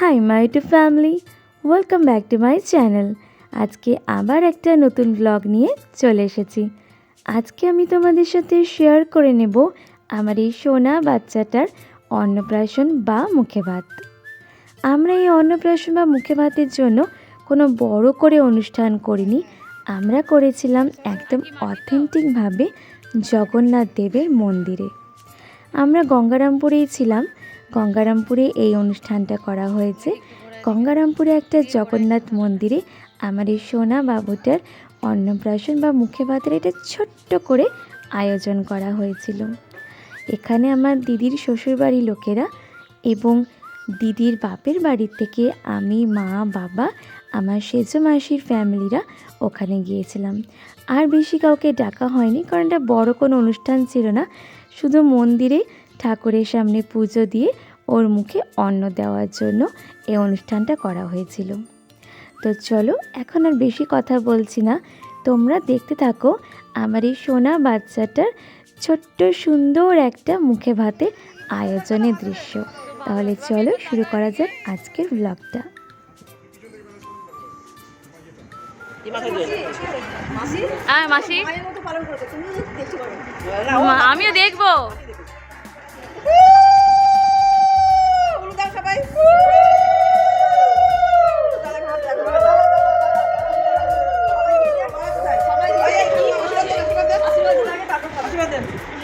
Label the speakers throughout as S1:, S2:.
S1: Hi my to family welcome back to my channel আজকে আবার একটা নতুন ব্লগ নিয়ে চলে এসেছি। আজকে আমি তোমাদের সাথে শেয়ার করে নেব আমার এই সোনা বাচ্চাটার অন্নপ্রাশন বা মুখে ভাত। আমরা এই অন্নপ্রাশন বা মুখে ভাতের জন্য কোনো বড় করে অনুষ্ঠান করিনি। আমরা করেছিলাম একদম অথেন্টিকভাবে জগন্নাথ দেবের মন্দিরে। আমরা গঙ্গারামপুরেই ছিলাম। গঙ্গারামপুরে এই অনুষ্ঠানটা করা হয়েছে। গঙ্গারামপুরে একটা জগন্নাথ মন্দিরে আমার এই সোনা বাবুটার অন্নপ্রাশন বা মুখে ভাতের এটা ছোট্ট করে আয়োজন করা হয়েছিল। এখানে আমার দিদির শ্বশুরবাড়ির লোকেরা এবং দিদির বাপের বাড়ির থেকে আমি, মা, বাবা, আমার সেজো মাসির ফ্যামিলিরা ওখানে গিয়েছিলাম। আর বেশি কাউকে ডাকা হয়নি, কারণ এটা বড় কোনো অনুষ্ঠান ছিল না। শুধু মন্দিরে ঠাকুরের সামনে পুজো দিয়ে ওর মুখে অন্ন দেওয়ার জন্য এই অনুষ্ঠানটা করা হয়েছিল। তো চলো এখন আর বেশি কথা বলছি না। তোমরা দেখতে থাকো আমার এই সোনা বাচ্চাটার ছোট্ট সুন্দর একটা মুখে ভাতে আয়োজনের দৃশ্য। তাহলে চলো শুরু করা যাক আজকের ব্লগটা
S2: হ্যাঁ আমিও দেখব।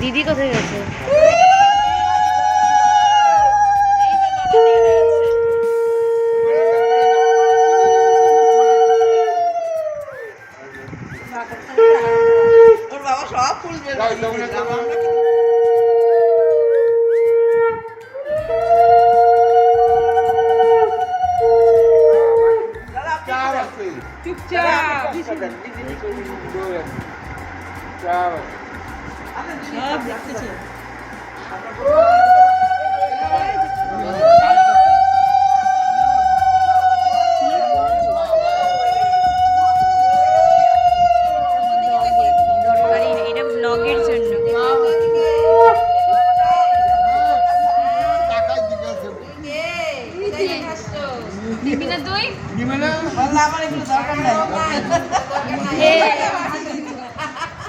S2: দিদি কোথায় গেছে?
S3: সব দেখতেছে
S2: নিবি না? তুই
S3: আল্লাহ, আমার এগুলো দরকার নাই।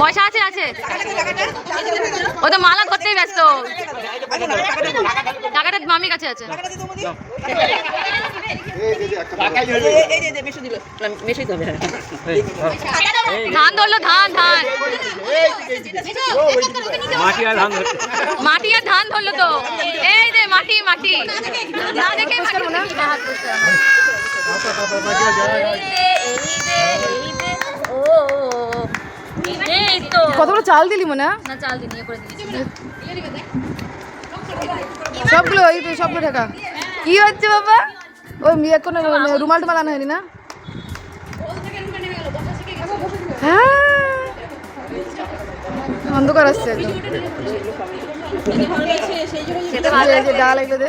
S2: পয়সা আছে আছে। ও তো মালা করতেই ব্যস্ত। টাকাটা মামির কাছে আছে। ধান ধরলো, ধান ধান। মাটি আর ধান ধরলো। তো। এই মাটি মাটি। না দেখে তো
S4: কতগুলো চাল দিলি মনে?
S2: না চাল দিন করে
S4: সবগুলো এই তো সবগুলো ঢাকা কি হচ্ছে বাবা? ওই মেয়ে কোনো রুমাল টুমাল আনা হয়নি না? হ্যাঁ। অন্ধকার আসছে ডাল এগুলো দে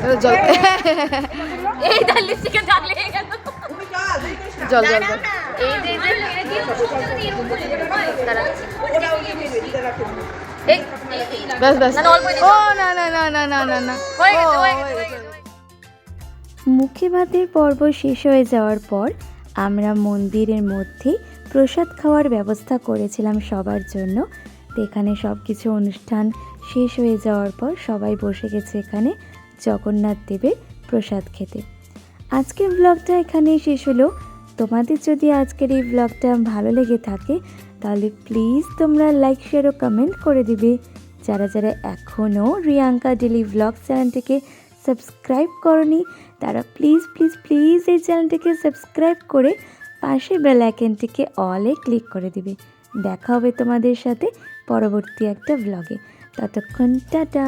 S2: হ্যাঁ
S4: জল
S2: এই ডাল লেগে গেল
S4: ব্যাস ব্যাস ও না না না না না না না
S2: হয়ে হয়ে হয়ে
S1: মুখে ভাতের পর্ব শেষ হয়ে যাওয়ার পর আমরা মন্দিরের মধ্যে প্রসাদ খাওয়ার ব্যবস্থা করেছিলাম সবার জন্য। তো এখানে সব কিছু অনুষ্ঠান শেষ হয়ে যাওয়ার পর সবাই বসে গেছে এখানে জগন্নাথ দেবের প্রসাদ খেতে। আজকের ব্লগটা এখানেই শেষ হলো। তোমাদের যদি আজকের এই ব্লগটা ভালো লেগে থাকে, তাহলে প্লিজ তোমরা লাইক শেয়ার ও কমেন্ট করে দিবে। যারা যারা এখনও রিয়াঙ্কা ডেলি ব্লগ চ্যানেলটিকে সাবস্ক্রাইব করনি, তারা প্লিজ প্লিজ প্লিজ এই চ্যানেলটিকে সাবস্ক্রাইব করে পাশে বেল আইকনটিকে অলে ক্লিক করে দিবে। দেখা হবে তোমাদের সাথে পরবর্তী একটা ব্লগে ততক্ষণ, টাটা!